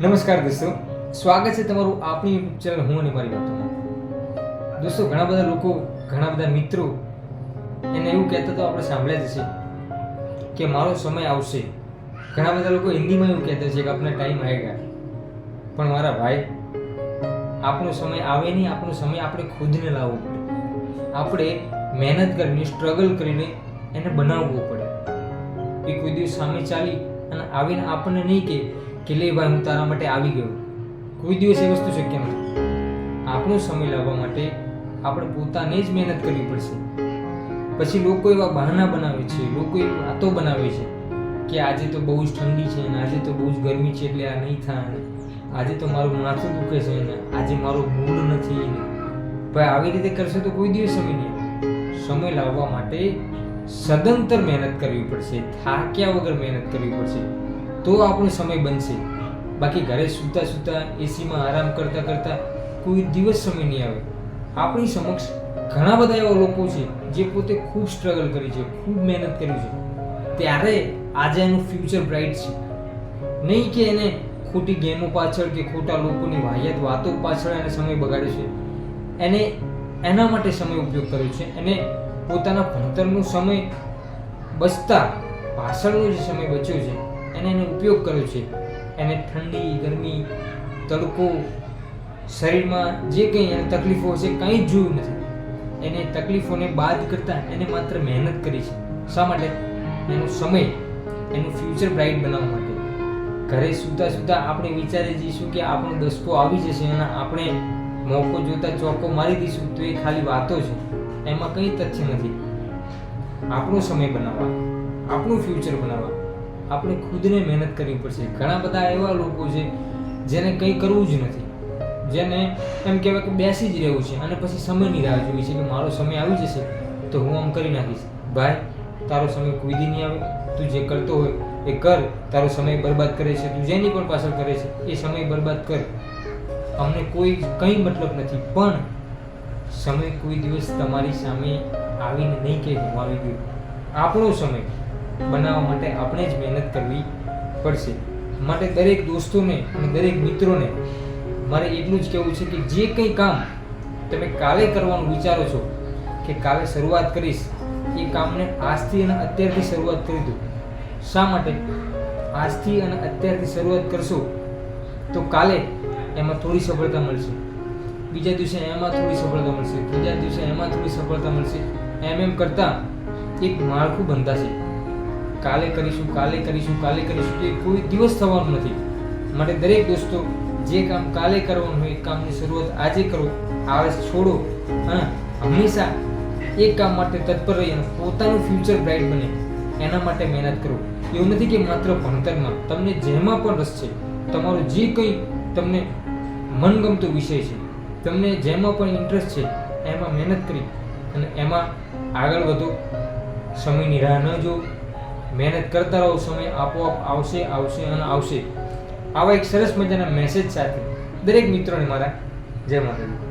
નમસ્કાર દોસ્તો. સ્વાગત છે તમારું આપણી યુટ્યુબ ચેનલ હું અને મારી વાતોમાં. દોસ્તો, ઘણા બધા લોકો, ઘણા બધા મિત્રો એને એવું કહેતા તો આપણે સાંભળ્યા જ છે કે મારો સમય આવશે. ઘણા બધા લોકો હિન્દીમાં એવું કહેતા છે કે આપણે ટાઈમ આવેગા પણ મારા ભાઈ આપણો સમય આવે નહીં આપણો સમય આપણે ખુદને લાવવો પડે. આપણે મહેનત કરીને સ્ટ્રગલ કરીને એને બનાવવું પડે. એ કોઈ દિવસ સામે ચાલી અને આવીને આપણને નહીં કે કે લે ભાઈ હું તારા માટે આવી ગયો. કોઈ દિવસ એ વસ્તુ શક્ય નથી. આપણો સમય લાવવા માટે આપણે પોતાને જ મહેનત કરવી પડશે. પછી લોકો એવા બહાના બનાવે છે, લોકો એવી વાતો બનાવે છે કે આજે તો બહુ જ ઠંડી છે અને આજે તો બહુ જ ગરમી છે એટલે આ નહીં થાય ને આજે તો મારું માથું દુખે છે ને આજે મારો મૂડ નથી ને ભાઈ, આવી રીતે કરશે તો કોઈ દિવસ સમય નહીં. સમય લાવવા માટે સદંતર મહેનત કરવી પડશે, થાક્યા વગર મહેનત કરવી પડશે. તો આપણો સમય બનશે. બાકી ઘરે સૂતા સૂતા એસીમાં આરામ કરતા કરતા કોઈ દિવસ સમય નહીં આવે. આપણી સમક્ષ ઘણા બધા એવા લોકો છે જે પોતે ખૂબ સ્ટ્રગલ કરી છે, ખૂબ મહેનત કર્યું છે. ત્યારે આજે એનું ફ્યુચર બ્રાઇટ છે. નહીં કે એને ખોટી ગેમો પાછળ કે ખોટા લોકોની વાહિયાત વાતો પાછળ એને સમય બગાડ્યો છે. એને એના માટે સમય ઉપયોગ કર્યો છે. એને પોતાના ભણતરનો સમય બચતા પાછળનો જે સમય બચ્યો છે એને એનો ઉપયોગ કર્યો છે. એને ઠંડી, ગરમી, તડકો, શરીરમાં જે કંઈ એને તકલીફો છે કંઈ જ જોયું નથી. એને તકલીફોને બાદ કરતાં એને માત્ર મહેનત કરી છે. શા માટે? એનો સમય, એનું ફ્યુચર બ્રાઇટ બનાવવા માટે. ઘરે સૂતા સૂતા આપણે વિચારી જઈશું કે આપણો દસકો આવી જશે અને આપણે મોકો જોતા ચોકો મારી દઈશું તો એ ખાલી વાતો છે. એમાં કંઈ તથ્ય નથી. આપણો સમય બનાવવા, આપણું ફ્યુચર બનાવવા. આપણે ખુદને મહેનત કરવી પડશે. ઘણા બધા એવા લોકો છે જેને કંઈ કરવું જ નથી. જેને એમ કહેવાય કે બેસી જ રહેવું છે અને પછી સમયની રાહ જોવી છે કે મારો સમય આવી જશે તો હું આમ કરી નાખીશ. ભાઈ, તારો સમય કોઈ દી નહીં આવે. તું જે કરતો હોય એ કર. તારો સમય બરબાદ કરે છે, તું જેની પણ પાછળ કરે છે, એ સમય બરબાદ કર. અમને કોઈ કંઈ મતલબ નથી. પણ સમય કોઈ દિવસ તમારી સામે આવીને નહીં કે હું આવી ગયો. આપણો સમય બનાવવા માટે આપણે જ મહેનત કરવી પડશે. માટે દરેક દોસ્તોને અને દરેક મિત્રોને મારે એટલું જ કહેવું છે કે જે કંઈ કામ તમે કાલે કરવાનું વિચારો છો, કે કાલે શરૂઆત કરીશ, એ કામને આજથી અને અત્યારથી શરૂઆત કરી દો. શા માટે? આજથી અને અત્યારથી શરૂઆત કરશો તો કાલે એમાં થોડી સફળતા મળશે. બીજા દિવસે એમાં થોડી સફળતા મળશે. ત્રીજા દિવસે એમાં થોડી સફળતા મળશે. એમ એમ કરતાં એક માળખું બંધાશે. કાલે કરીશું કાલે કરીશું કાલે કરીશું એ કોઈ દિવસ થવાનું નથી. માટે દરેક દોસ્તો, જે કામ કાલે કરવાનું હોય, એ કામની શરૂઆત આજે કરો આળસ છોડો. અને હંમેશા એ કામ માટે તત્પર રહી અને પોતાનું ફ્યુચર બ્રાઇટ બને. એના માટે મહેનત કરો. એવું નથી કે માત્ર ભણતરમાં, તમને જેમાં પણ રસ છે, તમારો જે કંઈ તમને મનગમતો વિષય છે, તમને જેમાં પણ ઇન્ટરેસ્ટ છે, એમાં મહેનત કરી અને એમાં આગળ વધો. સમયની રાહ ન જો મહેનત કરતા રહો, સમય આપોઆપ આવશે આવશે અને આવશે. આવા એક સરસ મજાના મેસેજ સાથે દરેક મિત્રોને મારા જય માતાજી.